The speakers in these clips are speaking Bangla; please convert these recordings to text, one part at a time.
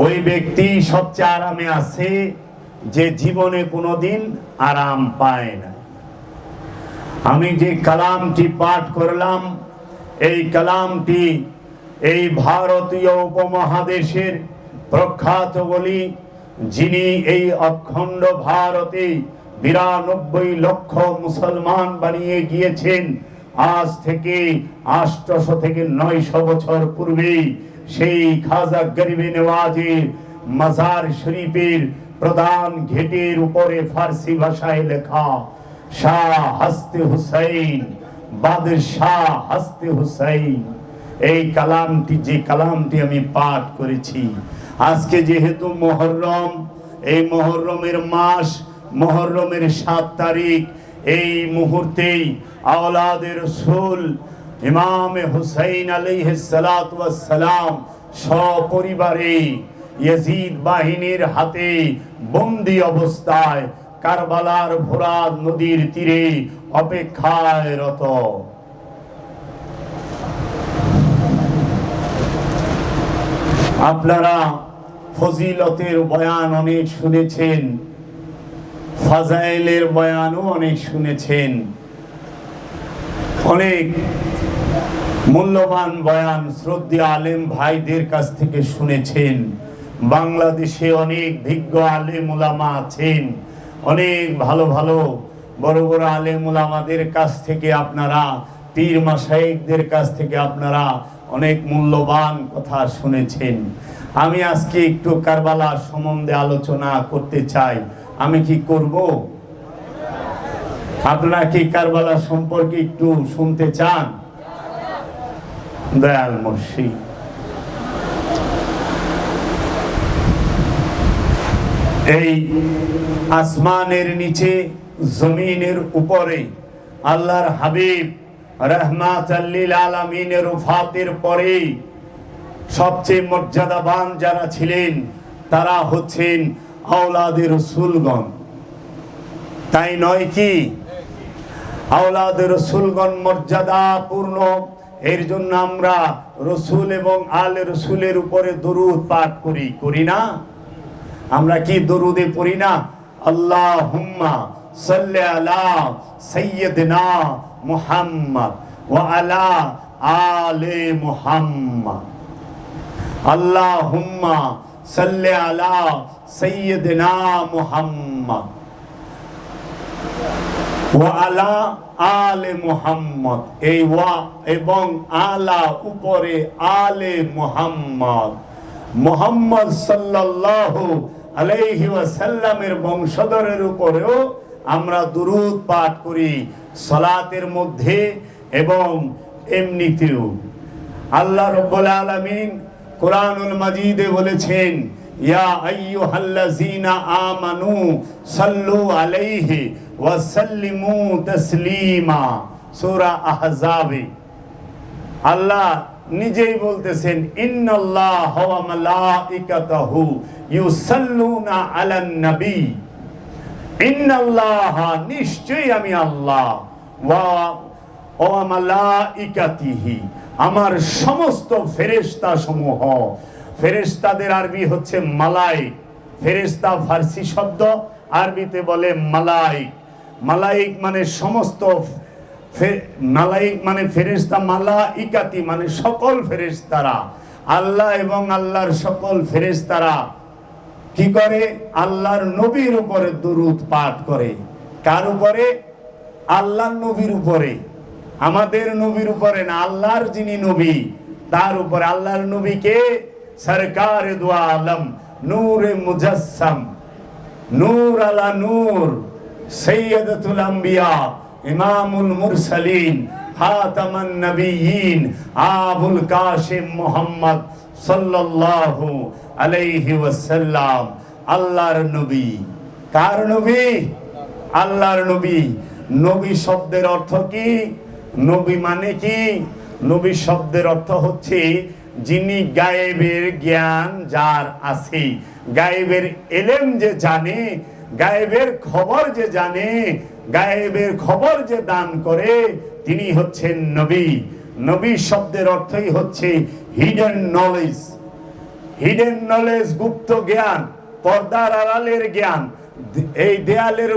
ওই ব্যক্তি সবচেয়ে আরামে আছে যে জীবনে কোনোদিন আরাম পায় না। আমি যে কালামটি পাঠ করলাম, এই কালামটি এই ভারতীয় উপমহাদেশের প্রখ্যাত বলি, যিনি এই অখণ্ড ভারতে বিরানব্বই লক্ষ মুসলমান বানিয়ে গিয়েছেন, আজ থেকে আষ্টশো থেকে নয়শো বছর পূর্বে সেই খাজা গরিবে নেওয়াজের মাজার শরীফের প্রধান ঘেটের উপরে ফার্সি ভাষায় লেখা, শাহ হস্তে হুসাইন, বাদশাহ হস্তে হুসাইন। এই কালামটি, যে কালামটি আমি পাঠ করেছি, আজকে যেহেতু মহরম, এই মহরমের মাস, মহরমের সাত তারিখ, এই মুহূর্তেই আওলাদের রসুল ইমামে হুসাইন সালাম সপরিবারে ইয়াজিদ বাহিনীর হাতে বন্দি অবস্থায় কারবালার ভোরাদ নদীর তীরে অপেক্ষায় রত আপনারা ফজিলতের বয়ান অনেক শুনেছেন, ফাজাইলের বয়ানও অনেক শুনেছেন। অনেক মূল্যবান বয়ান শ্রদ্ধা আলেম ভাইদের কাছ থেকে শুনেছেন। বাংলাদেশে অনেক বিজ্ঞ আলেম ওলামা আছেন। অনেক ভালো ভালো বড় বড় আলেম ওলামাদের কাছ থেকে আপনারা, পীর মাসাইকদের কাছ থেকে আপনারা অনেক মূল্যবান কথা শুনেছেন। আমি আজকে একটু কারবালার সম্বন্ধে আলোচনা করতে চাই। আমি কি করব? আপনারা কি কারবালা সম্পর্কে একটু শুনতে চান? দয়াল মুর্শিদ এই আসমানের নিচে, জমিনের উপরে আল্লাহর হাবিব রহমাত আলমিনের উফাতের পরে সবচেয়ে মর্যাদাবান যারা ছিলেন, তারা হচ্ছেন আওলাদের রসুলগণ। তাই নয় কি? আওলাদের রসুলগণ মর্যাদাপূর্ণ এর জন্য আমরা রসুল এবং আল রসুলের উপরে দরুদ পাঠ করি করি না? আমরা কি দরুদে পড়ি না? আল্লাহ হুম্মা সাল্লি আলা সাইয়্যিদিনা মুহাম্মদ ওয়া আলা আলে মুহাম্মদ। আল্লাহ হুম্মা সাল্লি আলা সাইয়্যিদিনা মুহাম্মদ। ওয়া আলা আলে মুহাম্মদ। এই ওয়া এবং আলা উপরে আলে মুহাম্মদ। মুহাম্মদ সাল্লাল্লাহু আলাইহি ওয়াসাল্লামের বংশধরের উপরেও আমরা দুরূদ পাঠ করি সালাতের মধ্যে এবং এমনিতেও। আল্লাহ রব্বুল আলামিন কোরআনুল মাজিদে বলেছেন ইয়া আইয়ুহাল্লাযীনা আমানু সাল্লু আলাইহি ওয়া সাল্লিমু তাসলিমা। সূরা আহজাবে। আল্লাহ নিজেই বলতেছেন, ইন্নাল্লাহ ওয়া মালাইকাতাহু ইউসাল্লুনা আলান নবী। ইন্নাল্লাহ, নিশ্চয়ই আমি আল্লাহ। ওয়া ওয়া মালাইকাতিহি, আমার সমস্ত ফেরেশতা সমূহ ফেরেশতাদের আরবি হচ্ছে মালাইক ফেরেশতা ফার্সি শব্দ, আরবিতে বলে মালাইক মালাইক মানে সমস্ত মালাইক মানে ফেরেশতা মালা ইকাতি মানে সকল ফেরেশতারা। আল্লাহ এবং আল্লাহর সকল ফেরেশতারা কি করে? আল্লাহর নবীর উপরে দুরুদ পাঠ করে। কার উপরে? আল্লাহর নবীর উপরে। আমাদের নবীর উপরে না, আল্লাহর যিনি নবী, তার উপরে। আল্লাহর নবীকে সরকার দোয়া আলম নূরে মুজাসসাম নূর আলা নূর সৈয়দতুল আম্বিয়া ইমামুল মুরসালিন খাতামান নবিয়িন আবুল কাশিম মোহাম্মদ সাল্লাল্লাহু আলাইহি ওয়াসাল্লাম আল্লাহর নবী কার নবী আল্লাহর নবী নবী শব্দের অর্থ কি নবী মানে কি? নবী শব্দের অর্থ হচ্ছে যিনি গায়েবের জ্ঞান যার আছে, গায়েবের এলেম যে জানে, গায়েবের খবর যে জানে, গায়েবের খবর যে দান করে, তিনি হচ্ছেন নবী। নবী শব্দের অর্থই হচ্ছে হিডেন নলেজ হিডেন নলেজ গুপ্ত জ্ঞান, পর্দার আড়ালের জ্ঞান, এই দেয়ালের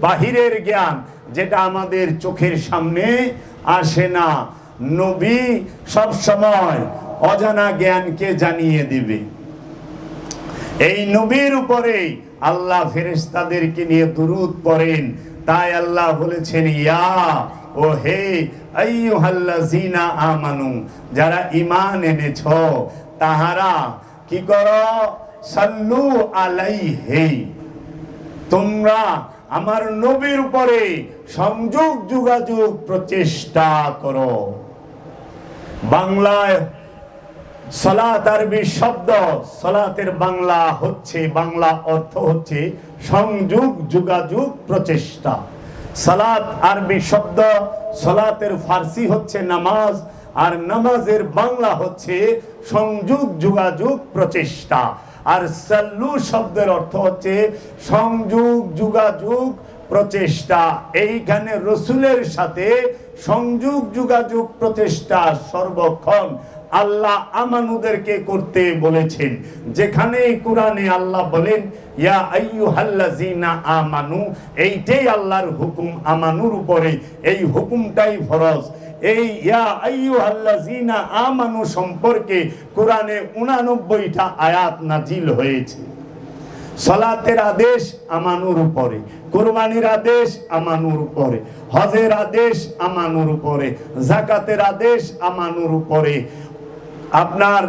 বাহিরের জ্ঞান, যেটা আমাদের চোখের সামনে আসে না। নবী সব সময় অজানা জ্ঞানকে জানিয়ে দিবে। এই নবীর উপরে আল্লাহ ফেরেশতাদেরকে নিয়ে দুরুদ পড়েন। তাই আল্লাহ বলেছেন, ইয়া ও হে আমানু, যারা ঈমান এনেছ, তাহারা কি করো? সাল্লু আলাইহি। তোমরা আমার নবীর উপরে সংযোগ যোগাযোগ প্রচেষ্টা করো। বাংলায় সলাত আরবি শব্দ, সলাতের বাংলা হচ্ছে, বাংলা অর্থ হচ্ছে সংযোগ, যোগাযোগ, প্রচেষ্টা। সালাত আরবি শব্দ, সলাতের ফার্সি হচ্ছে নামাজ, আর নামাজের বাংলা হচ্ছে সংযোগ, যোগাযোগ, প্রচেষ্টা। আর সাল্লু শব্দের অর্থ হচ্ছে সংযোগ, যোগাযোগ, প্রচেষ্টা। এইখানে রসুলের সাথে সংযোগ, যোগাযোগ, প্রচেষ্টা সর্বক্ষণ। আল্লাহ আমানুদেরকে করতে বলেছেন। যেখানে কোরআনে আল্লাহ বলেন, ইয়া আমানু এইটাই আল্লাহর হুকুম, আমানুর উপরে। এই হুকুমটাই ফরজ। এই ইয়া আমানু সম্পর্কে কোরআনে 89টা আয়াত হয়েছে। সলাতের আদেশ আমানুর উপরে, কোরবানির আদেশ আমানুর উপরে, হজের আদেশ আমানুর উপরে জাকাতের আদেশ আমানুর উপরে। আপনার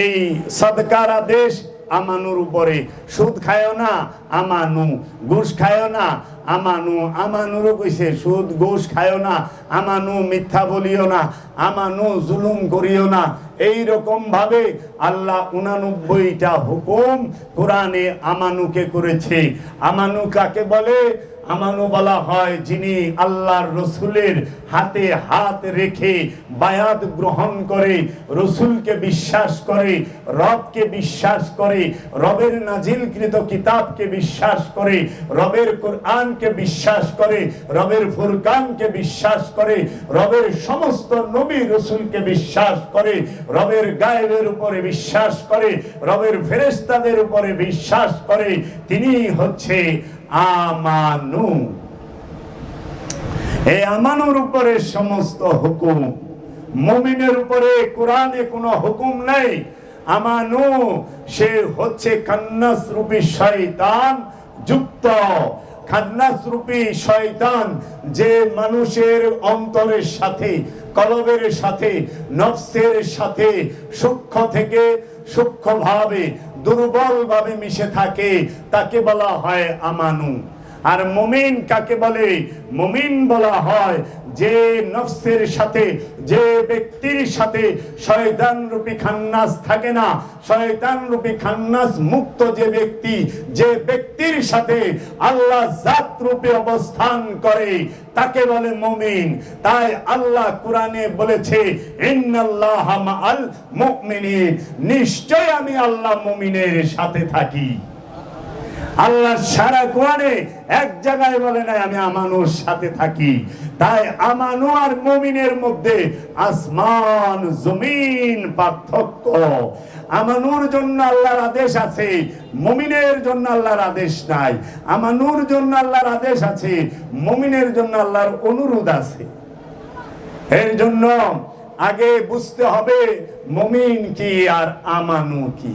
এই সদকার আদেশ আমানুর উপরে। সুদ খায়ও না, আমানু ঘুষ খায়ও না, আমানু আমানুরও কইছে, সুদ ঘুষ খায়ও না, আমানু মিথ্যা বলিও না, আমানু জুলুম করিও না। এই রকম ভাবে আল্লাহ উনানব্বইটা হুকুম কোরআনে আমানুকে করেছে। আমানু কাকে বলে? আমানু বলা হয় যিনি আল্লাহর রসুলের হাতে হাত রেখে বায়াত গ্রহণ করে, রসুলকে বিশ্বাস করে, রবকে বিশ্বাস করে, রবের নাজিলকৃত কিতাবকে বিশ্বাস করে, রবের কোরআনকে বিশ্বাস করে, রবের ফুরকানকে বিশ্বাস করে, রবের সমস্ত নবী রসুলকে বিশ্বাস করে, রবের গায়েবের উপরে বিশ্বাস করে, রবের ফেরেস্তাদের উপরে বিশ্বাস করে তিনি হচ্ছে আমানু। এই আমানুর উপরে সমস্ত হুকুম। মুমিনের উপরে কোরআনে কোনো হুকুম নেই। আমানু, সে হচ্ছে কান্নাস রূপী শয়তান যুক্ত। খান্নাস রূপী শয়তান যে মানুষের অন্তরের সাথে, কলবের সাথে, নফসের সাথে সূক্ষ্ম থেকে সূক্ষ্মভাবে, দুর্বলভাবে মিশে থাকে, তাকে বলা হয় আমানু। আর মুমিন কাকে বলে? মুমিন বলা হয় যে নফসের সাথে, যে ব্যক্তির সাথে শয়তান রূপী খান্নাস থাকে না। শয়তান রূপী খান্নাস মুক্ত যে ব্যক্তি, যে ব্যক্তির সাথে আল্লাহ জাত রূপে অবস্থান করে, তাকে বলে মুমিন। তাই আল্লাহ কোরআনে বলেছে, ইন্নাল্লাহ মাআল মুমিনিন। নিশ্চয় আমি আল্লাহ মুমিনের সাথে থাকি। আল্লাহ সারা কোরআনে এক জায়গায় বলে নাই, আমি আমানুর সাথে থাকি। তাই আমানু আর মমিনের মধ্যে আসমান, জমিন পার্থক্য। আমানুর জন্য আল্লাহর আদেশ আছে, মমিনের জন্য আল্লাহর আদেশ নাই। আমানুর জন্য আল্লাহর আদেশ আছে, মমিনের জন্য আল্লাহর অনুরোধ আছে। এর জন্য আগে বুঝতে হবে মমিন কি আর আমানু কি?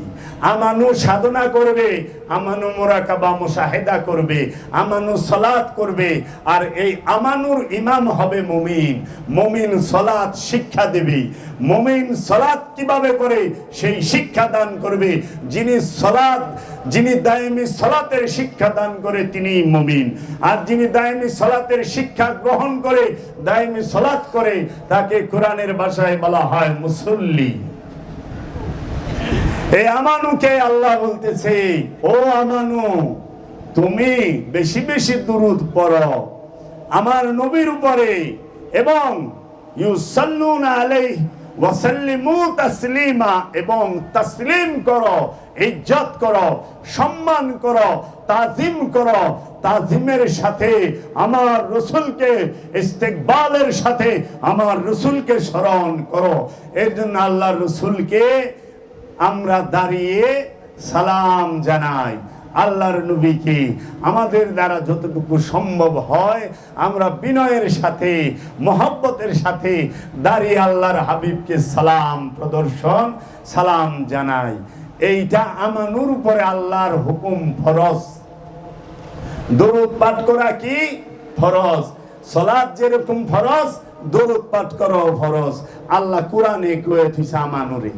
আমানু সাধনা করবে, আমানু মোরাকাবা মুশাহেদা করবে, আমানু সলাৎ করবে, আর এই আমানুর ইমাম হবে মমিন। মমিন সলাৎ শিক্ষা দেবে। মমিন সলাৎ কীভাবে করে? সেই শিক্ষা দান করবে। যিনি সলাৎ যিনি দায়মি সলাতের শিক্ষা দান করে, তিনি মমিন। আর যিনি দায়মি সলাতের শিক্ষা গ্রহণ করে, দায়মি সলাৎ করে, তাকে কোরআনের ভাষায় বলা হয় মুসল্লি। এই আমানুকে আল্লাহ বলতেছে, ও আমানু, তুমি বেশি বেশি দুরুদ পড়ো আমার নবীর উপরে এবং ইউসাল্লুনা আলাইহি ওয়াসাল্লিমু তাসলিমা এবং তাসলিম করো, ইজ্জত করো, সম্মান করো, তাজিম করো, তাজিমের সাথে আমার রসুলকে, ইস্তেকবালের সাথে আমার রসুলকে স্মরণ করো। এর জন্য আল্লাহ রসুলকে আমরা দাঁড়িয়ে সালাম জানাই। আল্লাহর নবীকে আমাদের দ্বারা যতটুকু সম্ভব হয়, আমরা বিনয়ের সাথে, মহব্বতের সাথে দাঁড়িয়ে আল্লাহর হাবিবকে সালাম প্রদর্শন, সালাম জানাই। এইটা আমানুর উপরে আল্লাহর হুকুম ফরজ। দরুদ পাঠ করা কি ফরজ? সলাদ যেরকম ফরজ, দরুদ পাঠ করো ফরজ। আল্লাহ কোরআনে কয়ে আমানুরে।